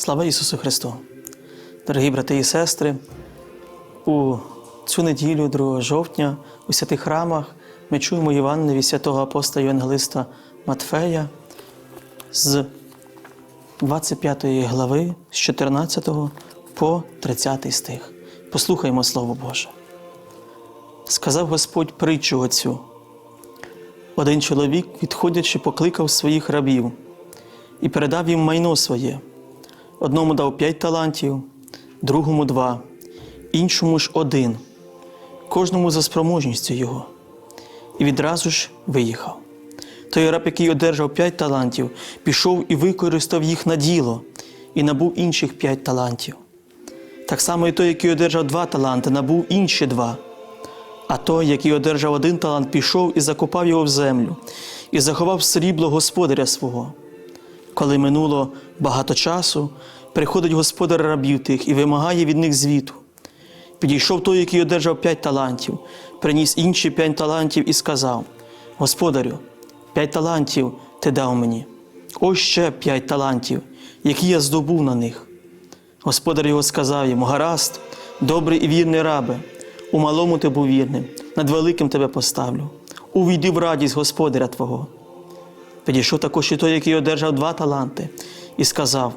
Слава Ісусу Христу! Дорогі брати і сестри, у цю неділю, 2 жовтня, у святих храмах ми чуємо Євангелія від святого апостола Євангелиста Матфея з 25 глави, з 14 по 30 стих. Послухаймо Слово Боже. Сказав Господь притчу оцю. Один чоловік, відходячи, покликав своїх рабів і передав їм майно своє. Одному дав п'ять талантів, другому два, іншому ж один, кожному за спроможністю його. І відразу ж виїхав. Той раб, який одержав п'ять талантів, пішов і використав їх на діло, і набув інших п'ять талантів. Так само і той, який одержав два таланти, набув інші два. А той, який одержав один талант, пішов і закопав його в землю, і заховав срібло господаря свого. Коли минуло багато часу, приходить господар рабів тих і вимагає від них звіту. Підійшов той, який одержав п'ять талантів, приніс інші п'ять талантів і сказав: Господарю, п'ять талантів ти дав мені. Ось ще п'ять талантів, які я здобув на них. Господар його сказав йому: Гаразд, добрий і вірний рабе, у малому ти був вірним, над великим тебе поставлю. Увійди в радість господаря Твого. Підійшов також і той, який одержав два таланти, і сказав: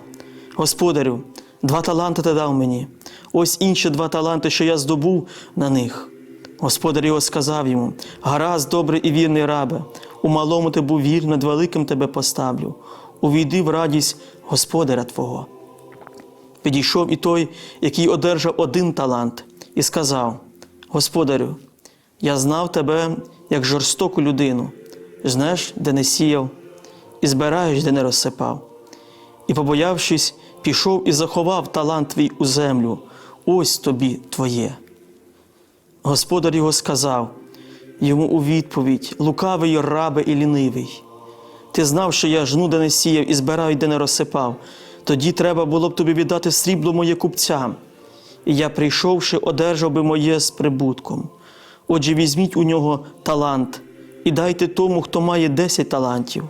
Господарю, два таланти ти дав мені, ось інші два таланти, що я здобув на них. Господар його сказав йому: Гаразд, добрий і вірний рабе, у малому ти був вірний, над великим тебе поставлю. Увійди в радість господаря Твого. Підійшов і той, який одержав один талант, і сказав: Господарю, я знав тебе як жорстоку людину, знаєш, де не сіяв, і збираєш, де не розсипав. І, побоявшись, пішов і заховав талант твій у землю, ось тобі твоє. Господар його сказав йому у відповідь: лукавий рабе і лінивий. Ти знав, що я жну, де не сіяв, і збираю, де не розсипав. Тоді треба було б тобі віддати срібло моє купцям. І я, прийшовши, одержав би моє з прибутком. Отже, візьміть у нього талант і дайте тому, хто має десять талантів,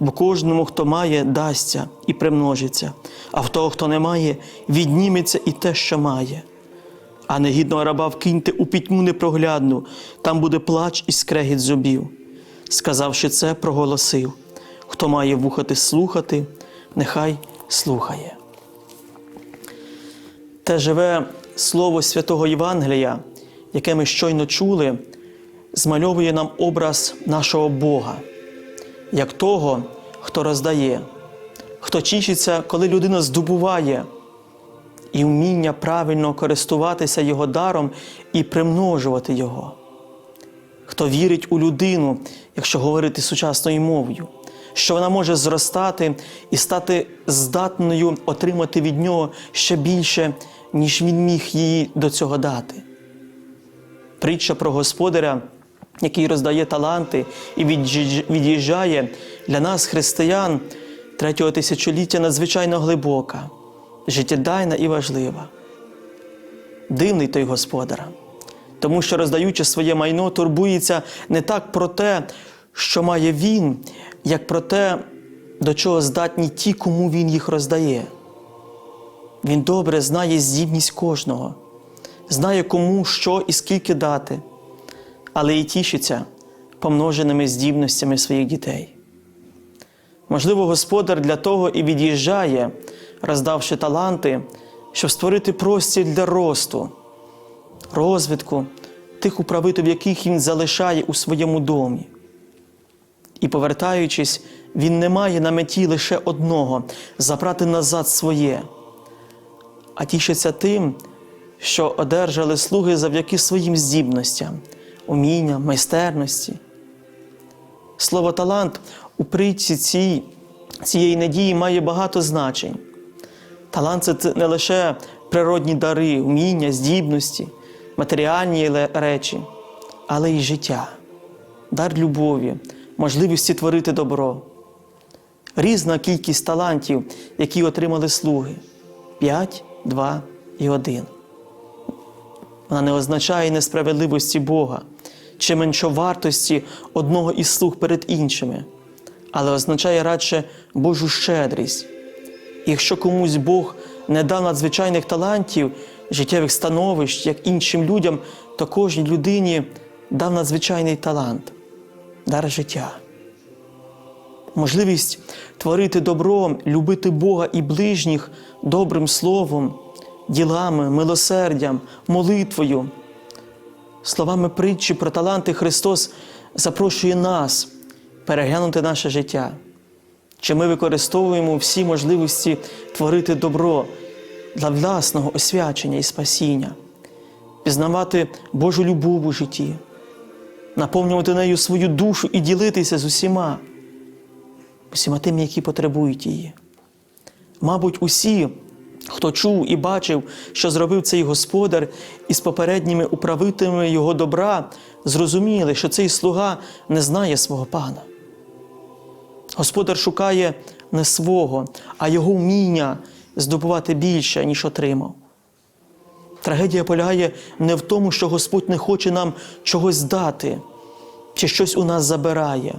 бо кожному, хто має, дасться і примножиться, а в того, хто не має, відніметься і те, що має. А негідного раба вкиньте у пітьму непроглядну, там буде плач і скрегіт зубів. Сказавши це, проголосив: хто має вухати слухати, нехай слухає. Те живе слово святого Євангелія, яке ми щойно чули, змальовує нам образ нашого Бога, як того, хто роздає, хто тішиться, коли людина здобуває і вміння правильно користуватися Його даром і примножувати Його. Хто вірить у людину, якщо говорити сучасною мовою, що вона може зростати і стати здатною отримати від нього ще більше, ніж він міг їй до цього дати. Притча про господаря, який роздає таланти і від'їжджає для нас, християн, третього тисячоліття надзвичайно глибока, життєдайна і важлива. Дивний той господар, тому що, роздаючи своє майно, турбується не так про те, що має він, як про те, до чого здатні ті, кому він їх роздає. Він добре знає здібність кожного, знає кому, що і скільки дати, але і тішиться помноженими здібностями своїх дітей. Можливо, господар для того і від'їжджає, роздавши таланти, щоб створити простір для росту, розвитку тих управителів, яких він залишає у своєму домі. І, повертаючись, він не має на меті лише одного забрати назад своє, а тішиться тим, що одержали слуги завдяки своїм здібностям, умінням, майстерності. Слово талант у притці цій, цієї надії має багато значень. Талант це не лише природні дари, уміння, здібності, матеріальні речі, але й життя, дар любові, можливості творити добро. Різна кількість талантів, які отримали слуги п'ять, два і один. Вона не означає несправедливості Бога чи меншовартості одного із слуг перед іншими, але означає радше Божу щедрість, якщо комусь Бог не дав надзвичайних талантів, життєвих становищ, як іншим людям, то кожній людині дав надзвичайний талант, дар життя. Можливість творити добро, любити Бога і ближніх добрим словом, ділами, милосердям, молитвою. Словами притчі про таланти Христос запрошує нас переглянути наше життя. Чи ми використовуємо всі можливості творити добро для власного освячення і спасіння, пізнавати Божу любов у житті, наповнювати нею свою душу і ділитися з усіма, усіма тими, які потребують її. Мабуть, усі, хто чув і бачив, що зробив цей господар із попередніми управителями його добра, зрозуміли, що цей слуга не знає свого пана. Господар шукає не свого, а його вміння здобувати більше, ніж отримав. Трагедія полягає не в тому, що Господь не хоче нам чогось дати чи щось у нас забирає,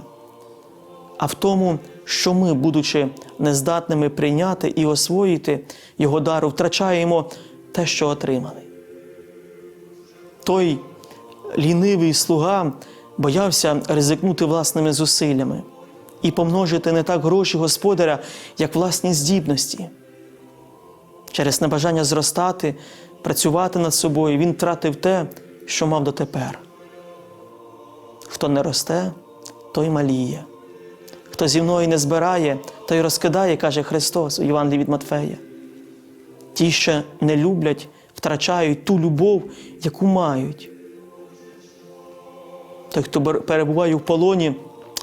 а в тому, що ми, будучи нездатними прийняти і освоїти Його дару, втрачаємо те, що отримали. Той лінивий слуга боявся ризикнути власними зусиллями і помножити не так гроші господаря, як власні здібності. Через небажання зростати, працювати над собою, він втратив те, що мав дотепер. Хто не росте, той маліє. Хто зі мною не збирає, той розкидає, каже Христос у Євангелії від Матфея. Ті, що не люблять, втрачають ту любов, яку мають. Той, хто перебуває в полоні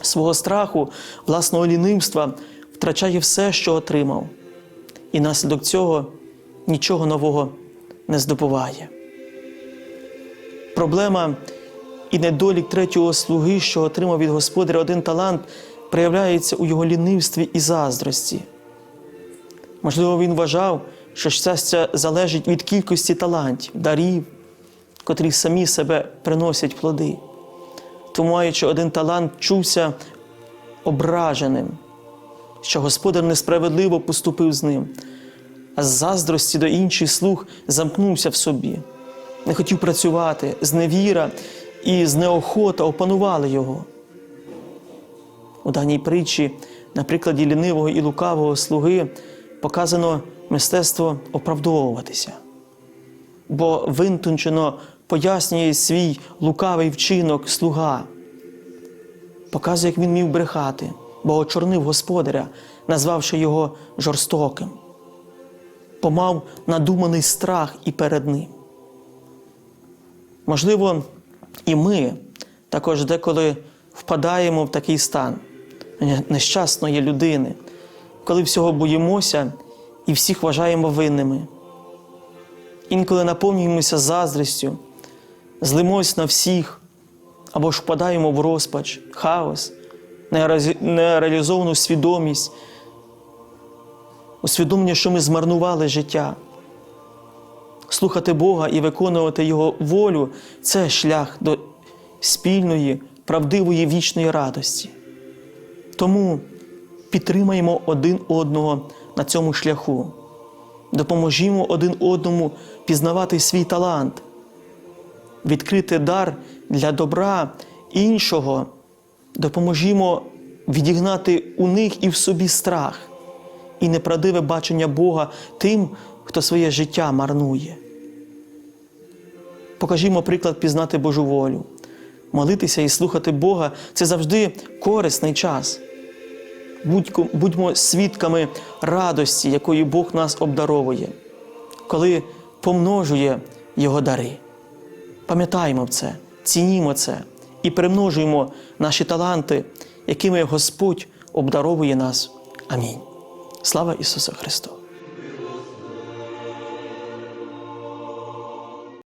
свого страху, власного лінивства, втрачає все, що отримав, і наслідок цього нічого нового не здобуває. Проблема і недолік третього слуги, що отримав від господаря один талант, проявляється у його лінивстві і заздрості. Можливо, він вважав, що щастя залежить від кількості талантів, дарів, котрі самі себе приносять плоди. Тому, маючи один талант, чувся ображеним, що господар несправедливо поступив з ним, а з заздрості до інших слуг замкнувся в собі, не хотів працювати, зневіра і знеохота опанували його. У даній притчі, на прикладі лінивого і лукавого слуги, показано мистецтво оправдовуватися, бо винтончено пояснює свій лукавий вчинок слуга, показує, як він міг брехати, бо очорнив господаря, назвавши його жорстоким, помав надуманий страх і перед ним. Можливо, і ми також деколи впадаємо в такий стан нещасної людини, коли всього боїмося і всіх вважаємо винними. Інколи наповнюємося заздрістю, злимось на всіх або ж впадаємо в розпач, хаос, нереалізовану свідомість, усвідомлення, що ми змарнували життя. Слухати Бога і виконувати Його волю це шлях до спільної, правдивої вічної радості. Тому підтримаємо один одного на цьому шляху, допоможімо один одному пізнавати свій талант, відкрити дар для добра іншого, допоможімо відігнати у них і в собі страх, і неправдиве бачення Бога тим, хто своє життя марнує. Покажімо приклад пізнати Божу волю. Молитися і слухати Бога це завжди корисний час. Будьмо свідками радості, якою Бог нас обдаровує, коли помножує Його дари. Пам'ятаємо це, цінімо це і примножуємо наші таланти, якими Господь обдаровує нас. Амінь. Слава Ісусу Христу!